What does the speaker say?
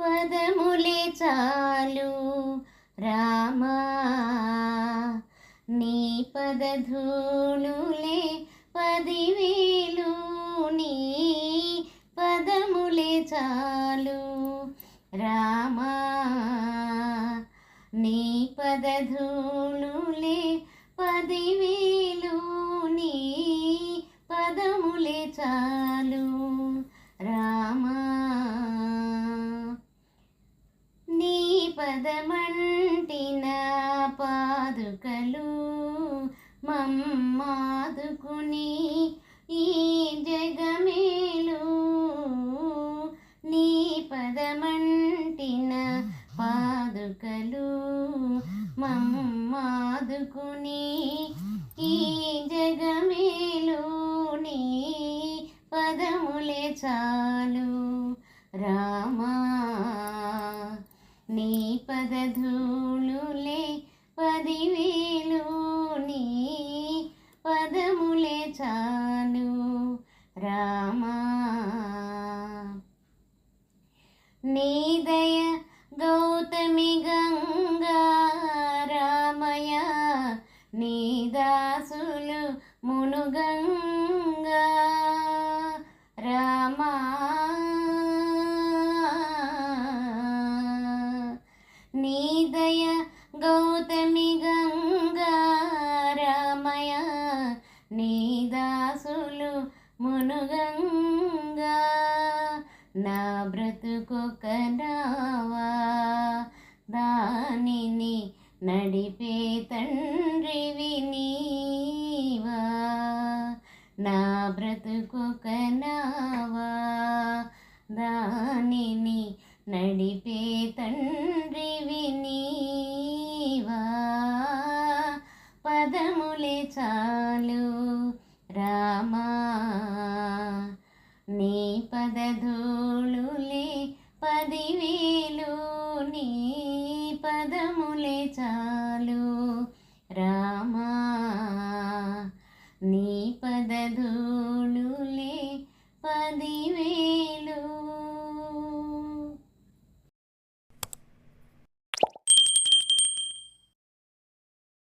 పదములే చాలు రామా. నీ పదధూళులే పదివేలు నీ పదములే చాలు రామా. నీ పదధూళులే పదివేలు నీ పదములే చాలు రామా నీ పదమంటిన పాదుకలు మమ్మాదుకుని ఈ జగమేలు నీ పదమంటిన పాదుకలు మమ్మాదుకుని ఈ జగమేలు నీ పదములే చాలు రామా నీ పదధూళులే పదివేలు నీ పదములే చాలు రామా. నీదయ గౌతమి గంగా రామయ నీదాసులు మునుగంగా నీదయ గౌతమి గంగారామయ నీదాసులు మునుగంగా నా బ్రతుకొక నావా దానిని నడిపే తండ్రివి నీవా నా బ్రతుకొక నావా దానిని నడిపే తండ్రి పదములే చాలు రామా. నీ పదధూళులే పదివేలు నీ పదములే చాలు.